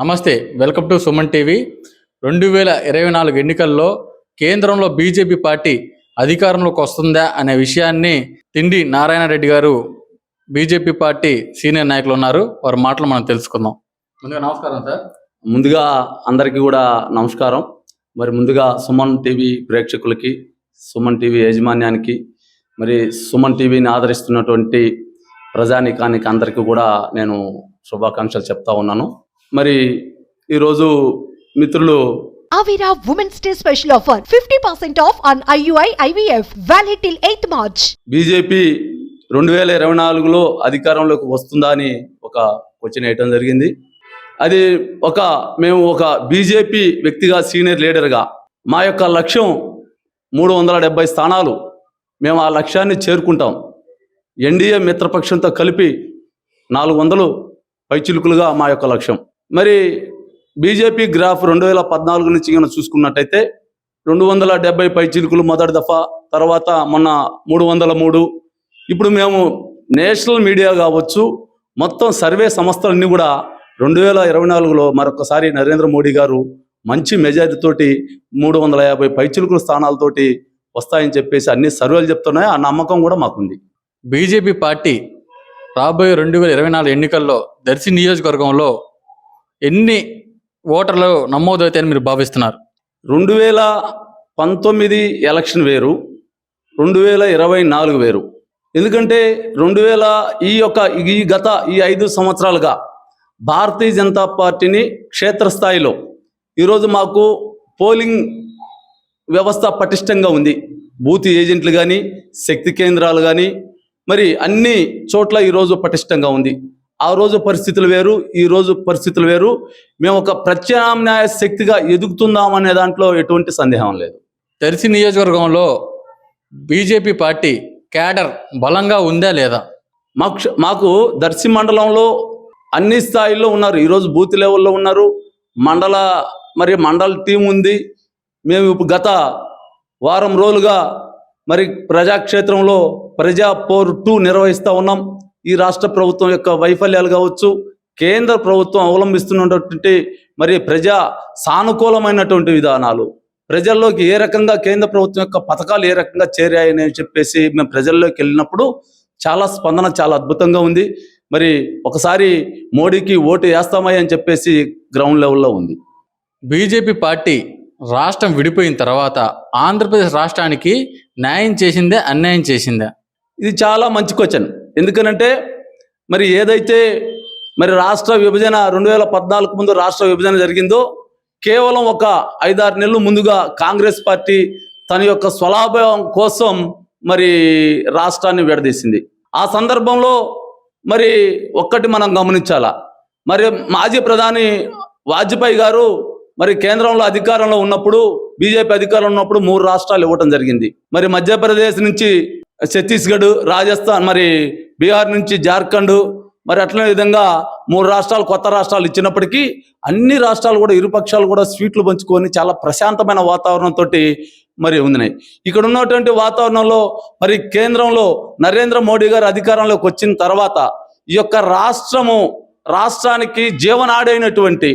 నమస్తే welcome to Suman TV. రెండు వేల ఇరవై నాలుగు ఎన్నికల్లో కేంద్రంలో బీజేపీ పార్టీ అధికారంలోకి వస్తుందా అనే విషయాన్ని తిండి నారాయణ రెడ్డి గారు బీజేపీ పార్టీ సీనియర్ నాయకులు ఉన్నారు. వారి మాటలు మనం తెలుసుకుందాం. ముందుగా నమస్కారం సార్. ముందుగా అందరికీ కూడా నమస్కారం. మరి ముందుగా సుమన్ టీవీ ప్రేక్షకులకి సుమన్ టీవీ యాజమాన్యానికి మరి సుమన్ టీవీని ఆదరిస్తున్నటువంటి ప్రజానికానికి అందరికీ కూడా నేను శుభాకాంక్షలు చెప్తా ఉన్నాను. మరి ఈరోజు మిత్రులు Avira Women's Day special offer 50% off on IUI IVF valid till 8th March. BJP రెండు వేల ఇరవై నాలుగులో అధికారంలోకి వస్తుందా అని ఒక క్వశ్చన్ వేయటం జరిగింది. అది ఒక మేము ఒక బీజేపీ వ్యక్తిగా సీనియర్ లీడర్గా మా యొక్క లక్ష్యం మూడు వందల డెబ్బై స్థానాలు. మేము ఆ లక్ష్యాన్ని చేరుకుంటాం. ఎన్డీఏ మిత్రపక్షంతో కలిపి నాలుగు వందలు పైచిలుకులుగా మా యొక్క లక్ష్యం. మరి బీజేపీ గ్రాఫ్ రెండు వేల పద్నాలుగు నుంచి కనుక చూసుకున్నట్టయితే రెండు వందల డెబ్బై పైచిలుకులు మొదటి దఫా తర్వాత మొన్న మూడు వందల మూడు. ఇప్పుడు మేము నేషనల్ మీడియా కావచ్చు మొత్తం సర్వే సంస్థలన్నీ కూడా రెండు వేల ఇరవై నాలుగులో మరొకసారి నరేంద్ర మోడీ గారు మంచి మెజారిటీతోటి మూడు వందల యాభై పైచిలుకుల స్థానాలతోటి వస్తాయని చెప్పేసి అన్ని సర్వేలు చెప్తున్నాయి. ఆ నమ్మకం కూడా మాకుంది. బీజేపీ పార్టీ రాబోయే రెండు వేల ఇరవై నాలుగు ఎన్నికల్లో దర్శి నియోజకవర్గంలో ఎన్ని ఓటర్లు నమోదవుతాయని మీరు భావిస్తున్నారు? రెండు వేల పంతొమ్మిది ఎలక్షన్ వేరు రెండు వేల ఇరవై నాలుగు వేరు. ఎందుకంటే రెండు వేల ఈ యొక్క ఈ గత ఈ ఐదు సంవత్సరాలుగా భారతీయ జనతా పార్టీని క్షేత్రస్థాయిలో ఈరోజు మాకు పోలింగ్ వ్యవస్థ పటిష్టంగా ఉంది. బూత్ ఏజెంట్లు కానీ శక్తి కేంద్రాలు కానీ మరి అన్ని చోట్ల ఈరోజు పటిష్టంగా ఉంది. ఆ రోజు పరిస్థితులు వేరు ఈ రోజు పరిస్థితులు వేరు. మేము ఒక ప్రత్యామ్నాయ శక్తిగా ఎదుగుతున్నాం అనే దాంట్లో ఎటువంటి సందేహం లేదు. దర్శి నియోజకవర్గంలో బీజేపీ పార్టీ క్యాడర్ బలంగా ఉందా లేదా? మాకు మాకు దర్శి మండలంలో అన్ని స్థాయిల్లో ఉన్నారు. ఈరోజు బూత్ లెవెల్లో ఉన్నారు. మండల మరి మండల టీం ఉంది. మేము ఇప్పుడు గత వారం రోజులుగా మరి ప్రజాక్షేత్రంలో ప్రజా పోర్ టూ నిర్వహిస్తూ ఉన్నాం. ఈ రాష్ట్ర ప్రభుత్వం యొక్క వైఫల్యాలు కావచ్చు కేంద్ర ప్రభుత్వం అవలంబిస్తున్నటువంటి మరి ప్రజా సానుకూలమైనటువంటి విధానాలు ప్రజల్లోకి ఏ రకంగా కేంద్ర ప్రభుత్వం యొక్క పథకాలు ఏ రకంగా చేరాయని చెప్పేసి మేము ప్రజల్లోకి వెళ్ళినప్పుడు చాలా స్పందన చాలా అద్భుతంగా ఉంది. మరి ఒకసారి మోడీకి ఓటు వేస్తామని అని చెప్పేసి గ్రౌండ్ లెవెల్లో ఉంది. బీజేపీ పార్టీ రాష్ట్రం విడిపోయిన తర్వాత ఆంధ్రప్రదేశ్ రాష్ట్రానికి న్యాయం చేసిందే అన్యాయం చేసిందే? ఇది చాలా మంచి క్వశ్చన్ ఎందుకనంటే మరి ఏదైతే మరి రాష్ట్ర విభజన రెండు వేల పద్నాలుగు ముందు రాష్ట్ర విభజన జరిగిందో కేవలం ఒక ఐదారు నెలలు ముందుగా కాంగ్రెస్ పార్టీ తన యొక్క స్వలాభం కోసం మరి రాష్ట్రాన్ని విడదీసింది. ఆ సందర్భంలో మరి ఒక్కటి మనం గమనించాలా. మరి మాజీ ప్రధాని వాజ్పేయి గారు మరి కేంద్రంలో అధికారంలో ఉన్నప్పుడు బీజేపీ అధికారంలో ఉన్నప్పుడు మూడు రాష్ట్రాలు ఇవ్వటం జరిగింది. మరి మధ్యప్రదేశ్ నుంచి ఛత్తీస్గఢ్ రాజస్థాన్ మరి బీహార్ నుంచి జార్ఖండ్ మరి అట్లనే విధంగా మూడు రాష్ట్రాలు కొత్త రాష్ట్రాలు ఇచ్చినప్పటికీ అన్ని రాష్ట్రాలు కూడా ఇరుపక్షాలు కూడా స్వీట్లు పంచుకొని చాలా ప్రశాంతమైన వాతావరణంతో మరి ఉన్నాయి ఇక్కడ ఉన్నటువంటి వాతావరణంలో మరి కేంద్రంలో నరేంద్ర మోడీ గారు అధికారంలోకి వచ్చిన తర్వాత ఈ యొక్క రాష్ట్రము రాష్ట్రానికి జీవనాడైనటువంటి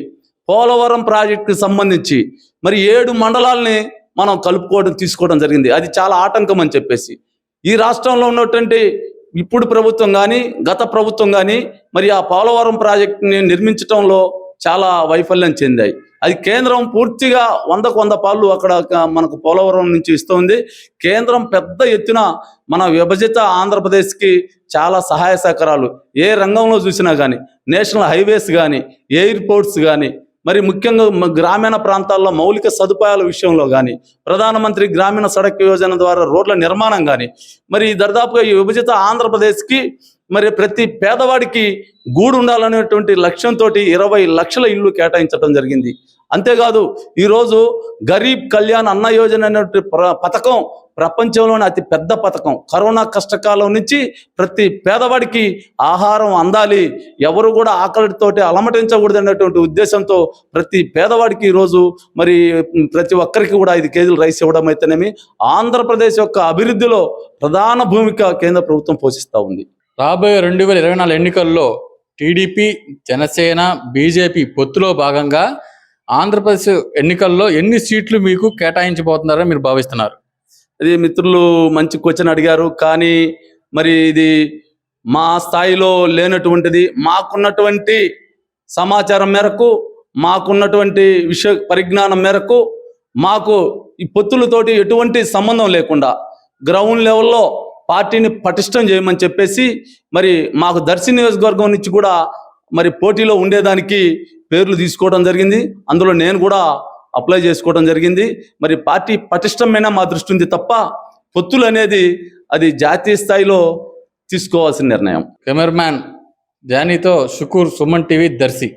పోలవరం ప్రాజెక్టుకి సంబంధించి మరి ఏడు మండలాల్ని మనం కలుపుకోవడం తీసుకోవడం జరిగింది. అది చాలా ఆటంకం అని చెప్పేసి. ఈ రాష్ట్రంలో ఉన్నటువంటి ఇప్పుడు ప్రభుత్వం కానీ గత ప్రభుత్వం కానీ మరి ఆ పోలవరం ప్రాజెక్టుని నిర్మించడంలో చాలా వైఫల్యం చెందాయి. అది కేంద్రం పూర్తిగా వందకు వంద పాళ్ళు అక్కడ మనకు పోలవరం నుంచి ఇస్తుంది. కేంద్రం పెద్ద ఎత్తున మన విభజిత ఆంధ్రప్రదేశ్కి చాలా సహాయ సహకారాలు. ఏ రంగంలో చూసినా కానీ నేషనల్ హైవేస్ కానీ ఎయిర్పోర్ట్స్ కానీ మరి ముఖ్యంగా గ్రామీణ ప్రాంతాల్లో మౌలిక సదుపాయాల విషయంలో కానీ ప్రధానమంత్రి గ్రామీణ సడక్ యోజన ద్వారా రోడ్ల నిర్మాణం కానీ మరి దర్దాపుగా ఈ విభజిత ఆంధ్రప్రదేశ్కి మరి ప్రతి పేదవాడికి గూడు ఉండాలనేటువంటి లక్ష్యంతో ఇరవై లక్షల ఇల్లు కేటాయించడం జరిగింది. అంతేకాదు ఈరోజు గరీబ్ కళ్యాణ్ అన్న యోజన అనేటువంటి పథకం ప్రపంచంలోనే అతి పెద్ద పథకం. కరోనా కష్టకాలం నుంచి ప్రతి పేదవాడికి ఆహారం అందాలి. ఎవరు కూడా ఆకలితోటి అలమటించకూడదు అనేటువంటి ఉద్దేశంతో ప్రతి పేదవాడికి ఈరోజు మరి ప్రతి ఒక్కరికి కూడా ఐదు కేజీలు రైస్ ఇవ్వడం అయితేనేమి ఆంధ్రప్రదేశ్ యొక్క అభివృద్ధిలో ప్రధాన భూమిక కేంద్ర ప్రభుత్వం పోషిస్తూ ఉంది. రాబోయే రెండు వేల ఇరవై నాలుగు ఎన్నికల్లో టీడీపీ జనసేన బీజేపీ పొత్తులో భాగంగా ఆంధ్రప్రదేశ్ ఎన్నికల్లో ఎన్ని సీట్లు మీకు కేటాయించబోతున్నారని మీరు భావిస్తున్నారు? అది మిత్రులు మంచి క్వశ్చన్ అడిగారు. కానీ మరి ఇది మా స్థాయిలో లేనటువంటిది మాకున్నటువంటి సమాచారం మేరకు మాకున్నటువంటి విషయ పరిజ్ఞానం మేరకు మాకు ఈ పొత్తులతోటి ఎటువంటి సంబంధం లేకుండా గ్రౌండ్ లెవెల్లో పార్టీని పటిష్టం చేయమని చెప్పేసి మరి మాకు దర్శి నియోజకవర్గం నుంచి కూడా మరి పోటీలో ఉండేదానికి పేర్లు తీసుకోవడం జరిగింది. అందులో నేను కూడా అప్లై చేసుకోవడం జరిగింది. మరి పార్టీ పటిష్టమైన మా దృష్టి ఉంది తప్ప పొత్తులు అనేది అది జాతీయ స్థాయిలో తీసుకోవాల్సిన నిర్ణయం. కెమెరామ్యాన్ జానీతో షుకూర్ సుమన్ టీవీ దర్శి.